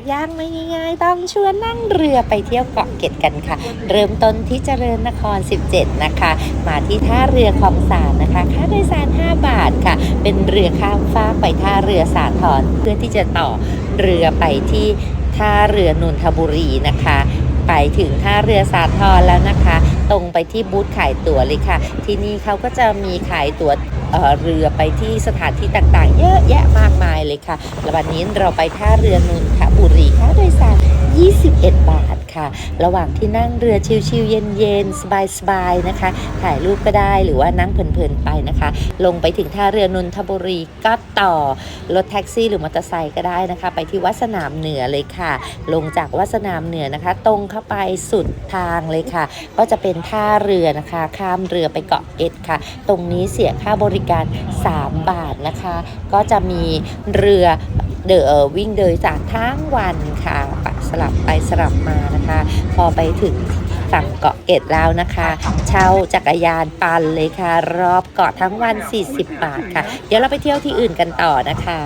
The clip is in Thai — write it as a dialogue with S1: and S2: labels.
S1: กย่างไม่ง่ายๆต้องชวนนั่งเรือไปเที่ยวเกาะเกร็ดกันค่ะ เริ่มต้นที่เจริญนคร 17 นะคะ มาที่ท่าเรือคลองสานนะคะ ค่าโดยสาร 5 บาทค่ะ เป็นเรือข้ามฟากไปท่าเรือสาทรเพื่อที่จะต่อเรือไปที่ท่าเรือนนทบุรีนะคะไปถึงท่าเรือสาทรแล้วนะคะ ตรงไปที่บูธขายตั๋วเลยค่ะ ที่นี่เขาก็จะมีขายตั๋วเอ่อเรือไปที่สถานที่ต่างๆ เยอะแยะมากมาย เลยค่ะ และวันนี้เราไปท่าเรือนนทบุรีค่าโดยสาร 21 บาท ค่ะ ระหว่างที่นั่งเรือชิลๆเย็นๆสบายๆนะคะ ถ่ายรูปก็ได้หรือว่านั่งเพลินๆไปนะคะ ลงไปถึงท่าเรือนนทบุรีก็ต่อรถแท็กซี่หรือมอเตอร์ไซค์ก็ได้นะคะ ไปที่วัดสนามเหนือเลยค่ะ ลงจากวัดสนามเหนือนะคะ ตรงเข้าไปสุดทางเลยค่ะ ก็จะเป็นท่าเรือนะคะ ข้ามเรือไปเกาะเกร็ดค่ะ ตรงนี้เสียค่าบริการ 3 บาทนะคะ ก็จะมีเรือเดอวิ่งโดยสารทั้งวันค่ะ สลับไปสลับมานะคะ พอไปถึงฝั่งเกาะเกตแล้วนะคะ เช่าจักรยานปั่นเลยค่ะ รอบเกาะทั้งวัน 40 บาทค่ะ เดี๋ยวเราไปเที่ยวที่อื่นกันต่อนะคะ